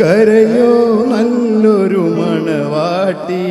കരയോ നല്ലൊരു മണവാട്ടി.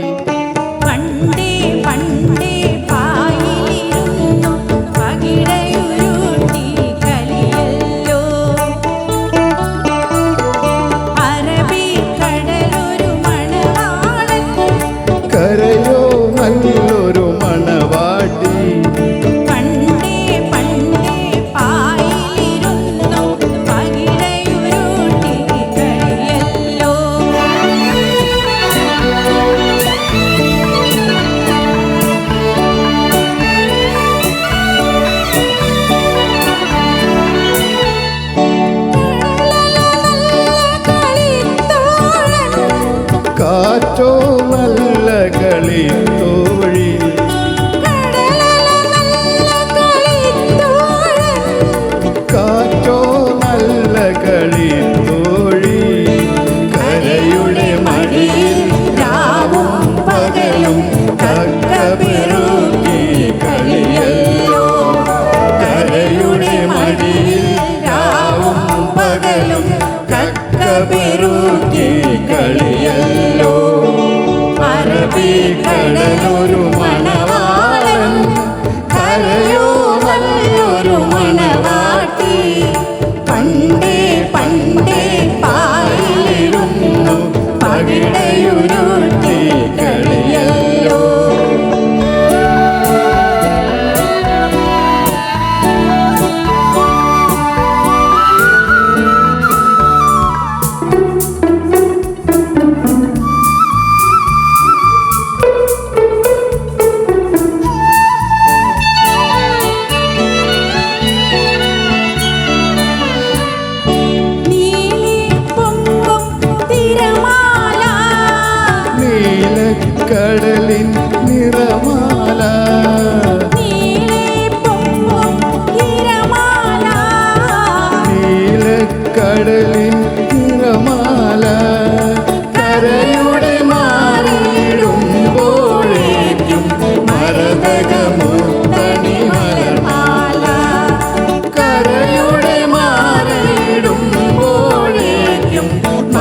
காற்றோ நல்ல കടലൊരു മണവാ.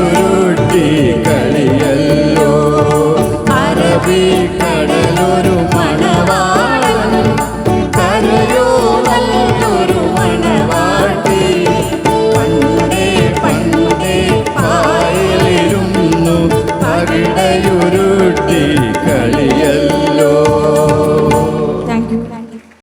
ഉരുട്ടി